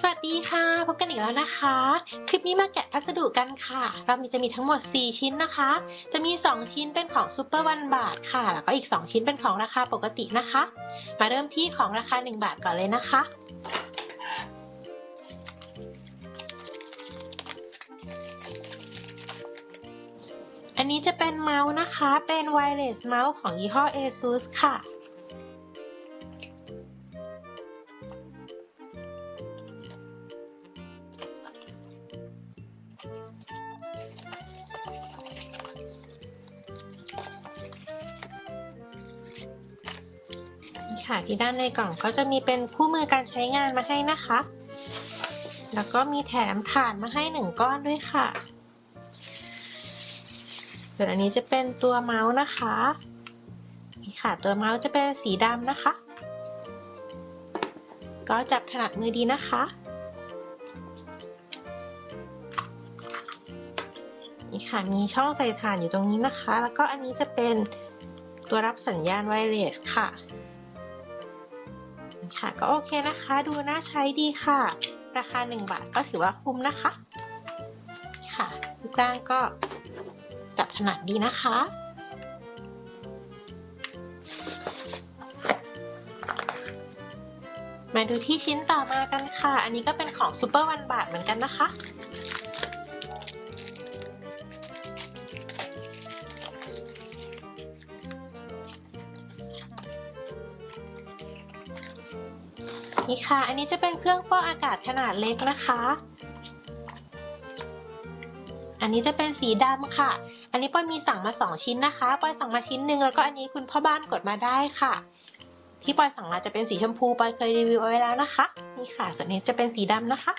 สวัสดีค่ะ พบกันอีกแล้วนะคะ คลิปนี้มาแกะพัสดุกันค่ะ รอบนี้จะมีทั้งหมด 4 ชิ้นนะคะ จะมี 2 ชิ้นเป็นของซูเปอร์วันบาทค่ะ แล้วก็อีก 2 ชิ้นเป็นของราคาปกตินะคะ มาเริ่มที่ของราคา 1 บาทก่อนเลยนะคะ อันนี้จะเป็นเมาส์นะคะ เป็นไวเลสเมาส์ของยี่ห้อ ASUS ค่ะ ค่ะที่ด้านในกล่องก็จะมีเป็นคู่มือการใช้งานมาให้นะคะ แล้วก็มีแถมถ่านมาให้หนึ่งก้อนด้วยค่ะส่วนอันนี้จะเป็นตัวเมาส์นะคะนี่ค่ะตัวเมาส์จะเป็นสีดำนะคะ ก็จับถนัดมือดีนะคะ นี่ค่ะมีช่องใส่ถ่านอยู่ตรงนี้นะคะ แล้วก็อันนี้จะเป็นตัวรับสัญญาณไวเลสค่ะ ค่ะ ก็โอเคนะคะ ดูน่าใช้ดีค่ะ ราคา 1 บาทก็ถือว่าคุ้มนะคะ ค่ะรูปร่างก็จับถนัดดีนะคะ มาดูที่ชิ้นต่อมากันค่ะ อันนี้ก็เป็นของซูเปอร์วันบาทเหมือนกันนะคะ นี่ค่ะ อันนี้จะเป็นเครื่องฟอกอากาศขนาดเล็กนะคะ อันนี้จะเป็นสีดำค่ะ อันนี้ปอยมีสั่งมา 2 ชิ้นนะคะปอยสั่งมาชิ้นหนึ่งแล้วก็อันนี้คุณพ่อบ้านกดมาได้ค่ะ ที่ปอยสั่งมาจะเป็นสีชมพูปอยเคยรีวิวเอาไว้แล้วนะคะ นี่ค่ะ ส่วนนี้จะเป็นสีดำนะคะ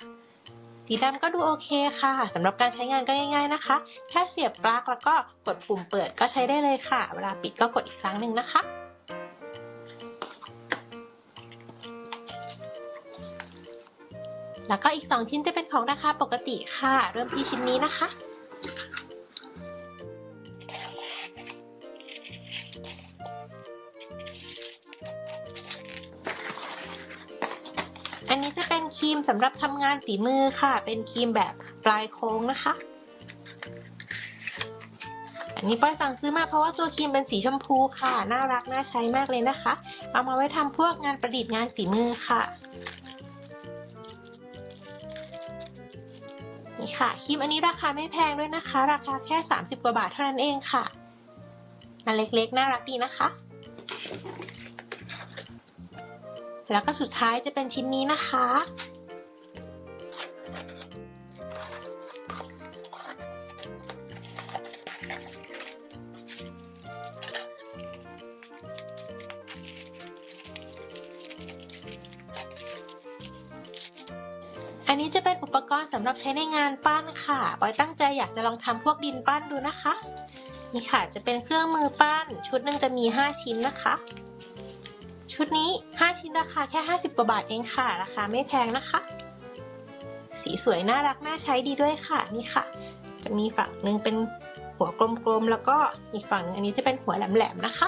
สีดำก็ดูโอเคค่ะสำหรับการใช้งานก็ง่าย ๆนะคะ แค่เสียบปลั๊กแล้วก็กดปุ่มเปิดก็ใช้ได้เลยค่ะ เวลาปิดก็กดอีกครั้งหนึ่งนะคะ แล้วก็อีก 2 ชิ้นจะเป็นของราคาปกติค่ะ เริ่มที่ชิ้นนี้นะคะ อันนี้จะเป็นครีมสำหรับทำงานฝีมือค่ะ เป็นครีมแบบปลายโค้งนะคะ อันนี้ป้อยสั่งซื้อมาเพราะว่าตัวครีมเป็นสีชมพูค่ะ น่ารักน่าใช้มากเลยนะคะ เอามาไว้ทำพวกงานประดิษฐ์งานฝีมือค่ะ ค่ะครีมอันนี้ราคาไม่แพงด้วยนะคะ ราคาแค่ 30 กว่าบาทเท่านั้นเองค่ะอันเล็กๆ น่ารักดีนะคะ แล้วก็สุดท้ายจะเป็นชิ้นนี้นะคะ อันนี้จะเป็นอุปกรณ์สำหรับใช้ในงานปั้นค่ะปอยตั้งใจอยากจะลองทำพวกดินปั้นดูนะคะ นี่ค่ะจะเป็นเครื่องมือปั้น ชุดหนึ่งจะมี 5 ชิ้นนะคะ ชุดนี้ 5 ชิ้นราคาแค่ 50 กว่าบาทเองค่ะราคาไม่แพงนะคะ สีสวยน่ารักน่าใช้ดีด้วยค่ะนี่ค่ะ จะมีฝั่งหนึ่งเป็นหัวกลมๆแล้วก็อีกฝั่งหนึงอันนี้จะเป็นหัวแหลมๆนะคะ